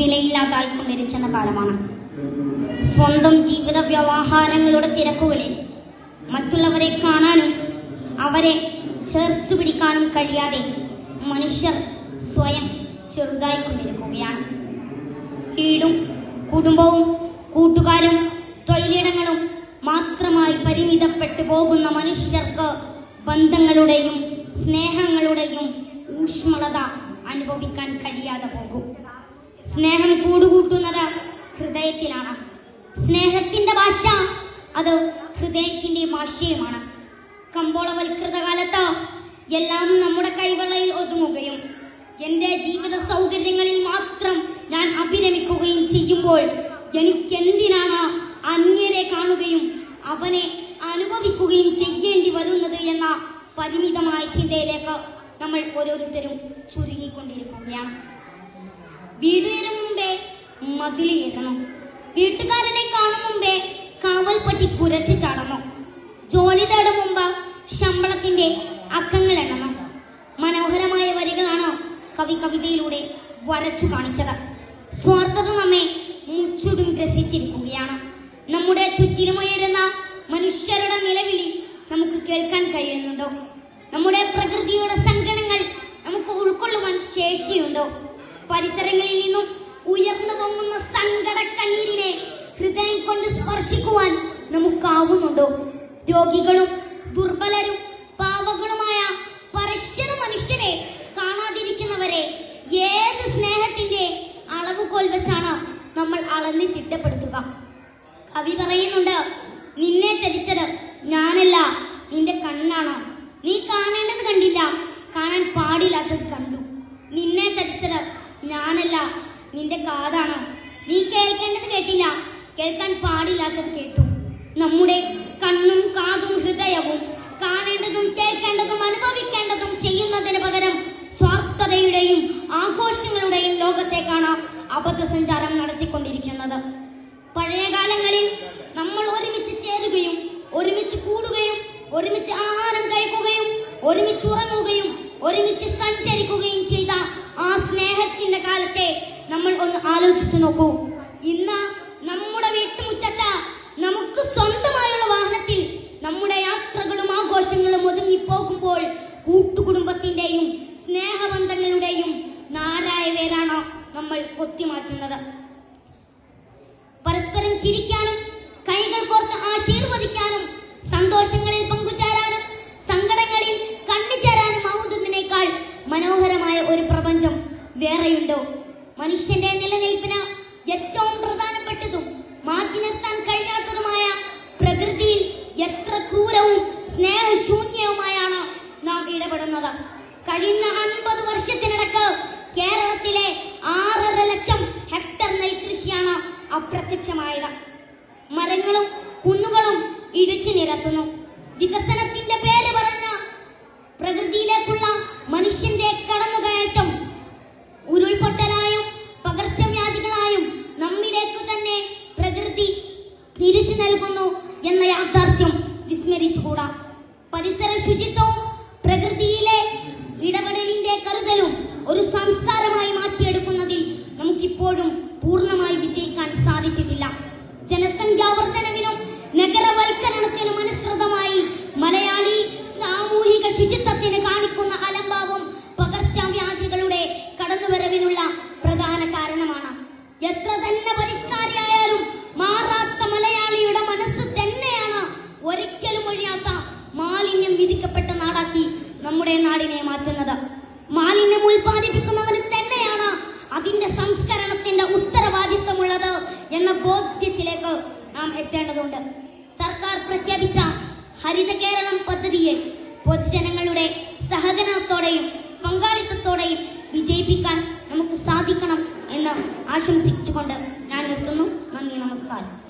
വിലയില്ലാതായിക്കൊണ്ടിരിക്കുന്ന കാലമാണ്. സ്വന്തം ജീവിത വ്യവഹാരങ്ങളുടെ തിരക്കുകളിൽ മറ്റുള്ളവരെ കാണാനും അവരെ ചേർത്ത് പിടിക്കാനും കഴിയാതെ മനുഷ്യർ സ്വയം ചെറുതായിക്കൊണ്ടിരിക്കുകയാണ്. വീടും കുടുംബവും കൂട്ടുകാരും തൊഴിലിടങ്ങളും മാത്രമായി പരിമിതപ്പെട്ടു പോകുന്ന മനുഷ്യർക്ക് ബന്ധങ്ങളുടെയും സ്നേഹങ്ങളുടെയും ഊഷ്മളത അനുഭവിക്കാൻ കഴിയാതെ പോകും. സ്നേഹം കൂടുകൂട്ടുന്നത് ഹൃദയത്തിലാണ് സ്നേഹത്തിന്റെ ഭാഷ അത് ഹൃദയത്തിന്റെ ഭാഷയുമാണ്. കമ്പോളവൽകൃത കാലത്ത് എല്ലാം നമ്മുടെ കൈവെള്ളയിൽ ഒതുങ്ങുകയും എന്റെ ജീവിത സൗകര്യങ്ങളിൽ മാത്രം ഞാൻ അഭിരമിക്കുകയും ചെയ്യുമ്പോൾ എനിക്കെന്തിനാണ് അന്യരെ കാണുകയും അവനെ അനുഭവിക്കുകയും ചെയ്യേണ്ടി വരുന്നത് എന്ന പരിമിതമായ ചിന്തയിലേക്ക് നമ്മൾ ഓരോരുത്തരും ചുരുങ്ങിക്കൊണ്ടിരിക്കുകയാണ്. വീട് മതിലുയരണം വീട്ടുകാരനെ കാണും മുമ്പേ കാവൽപ്പറ്റി കുരച്ചു ചാടണം ജോലി തേടും മുമ്പ് ശമ്പളത്തിന്റെ അക്കങ്ങൾ എണ്ണണം. മനോഹരമായ വരികളാണോ കവി കവിതയിലൂടെ വരച്ചു കാണിച്ചത്. സ്വാർത്ഥത നമ്മെ മുച്ചുടും ഗ്രസിച്ചിരിക്കുകയാണ്. നമ്മുടെ ചുറ്റിലുമുയരുന്ന മനുഷ്യരുടെ നിലവിളി നമുക്ക് കേൾക്കാൻ കഴിയുന്നുണ്ടോ? നമ്മുടെ പ്രകൃതിയുടെ സ്പർശിക്കുവാൻ നമുക്കാവുന്നുണ്ടോ? രോഗികളും ദുർബലരും പാവകളുമായ പരിശുദ്ധ മനുഷ്യരെ കാണാതിരിക്കുന്നവരെ ഏത് സ്നേഹത്തിന്റെ അളവുകോൽ വെച്ചാണ് നമ്മൾ അളന്ന് തിട്ടപ്പെടുത്തുക കവി പറയുന്നുണ്ട് നിന്നെ ചതിച്ചത് ഞാനല്ല നിന്റെ കണ്ണാണ്. നീ കാണേണ്ടത് കണ്ടില്ല കാണാൻ പാടില്ലാത്തത് കണ്ടു. നിന്നെ ചതിച്ചത് ഞാനല്ല നിന്റെ കാതാണ്. നീ കേൾക്കേണ്ടത് കേട്ടില്ല കേൾക്കാൻ പാടില്ലാത്തത് കേട്ടു. നമ്മുടെ കണ്ണും കാതും ഹൃദയവും കാണേണ്ടതും കേൾക്കേണ്ടതും അനുഭവിക്കേണ്ടതും ചെയ്യുന്നതിന് പകരം സ്വാർത്ഥതയുടെയും ആഘോഷങ്ങളുടെയും ലോകത്തേക്കാണ് അബദ്ധസഞ്ചാരം നടത്തിക്കൊണ്ടിരിക്കുന്നത്. പഴയ കാലങ്ങളിൽ നമ്മൾ ഒരുമിച്ച് ചേരുകയും ഒരുമിച്ച് കൂടുകയും ഒരുമിച്ച് ആഹാരം കഴിക്കുകയും ഒരുമിച്ച് ഉറങ്ങുകയും ഒരുമിച്ച് സഞ്ചരിക്കുകയും ചെയ്ത ആ സ്നേഹത്തിന്റെ കാലത്തെ നമ്മൾ ഒന്ന് ആലോചിച്ചു നോക്കൂ. ചിരിക്കാനും കൈകൾ കോർത്ത് ആശീർവദിക്കാനും സന്തോഷങ്ങളിൽ പങ്കുചേരാനും സങ്കടങ്ങളിൽ കണ്ണുചേരാനും ആവുന്നതിനേക്കാൾ മനോഹരമായ ഒരു പ്രപഞ്ചം വേറെയുണ്ടോ? മനുഷ്യന്റെ നിലനിൽപ്പിന് ഏറ്റവും പ്രധാനപ്പെട്ടതും മാറ്റി നിർത്താൻ കഴിയാത്തതുമായ പ്രകൃതിയിൽ എത്ര ക്രൂരവും സ്നേഹശൂന്യവുമായാണ് നാം ഇടപെടുന്നത്. കഴിഞ്ഞ അൻപത് വർഷത്തിനിടക്ക് അപ്രത്യക്ഷമായത്. മരങ്ങളും കുന്നുകളും ഇടിച്ചു നിരത്തുന്നു. വികസനത്തിന്റെ പേര് പറഞ്ഞ പ്രകൃതിയിലേക്കുള്ള മനുഷ്യന്റെ കടന്നുകയറ്റം ഉരുൾപൊട്ടലായും പകർച്ചവ്യാധികളായും നമ്മിലേക്ക് തന്നെ പ്രകൃതി തിരിച്ചു നൽകുന്നു എന്ന യാഥാർത്ഥ്യം വിസ്മരിച്ചുകൂടാ. പരിസര ശുചിത്വവും പ്രകൃതിയിലെ ഇടപെടലിന്റെ കരുതലും എത്ര തന്നെ പരിഷ്കാരിയായാലും മാറാത്ത മലയാളിയുടെ മനസ്സ് തന്നെയാണ് ഒരിക്കലും ഒഴിയാത്ത മാലിന്യം വിധിക്കപ്പെട്ട നാടാക്കി നമ്മുടെ നാടിനെ മാറ്റുന്നത്. മാലിന്യം ഉൽപ്പാദിപ്പിക്കുന്നവന് തന്നെയാണ് അതിന്റെ സംസ്കരണത്തിന്റെ ഉത്തരവാദിത്വമുള്ളത് എന്ന ബോധ്യത്തിലേക്ക് നാം എത്തേണ്ടതുണ്ട്. സർക്കാർ പ്രഖ്യാപിച്ച ഹരിത കേരളം പദ്ധതിയെ പൊതുജനങ്ങളുടെ സഹകരണത്തോടെയും പങ്കാളിത്തത്തോടെയും വിജയിപ്പിക്കാൻ നമുക്ക് സാധിക്കണം ആശംസിച്ചുകൊണ്ട് ഞാൻ നിർത്തുന്നു. നന്ദി നമസ്കാരം.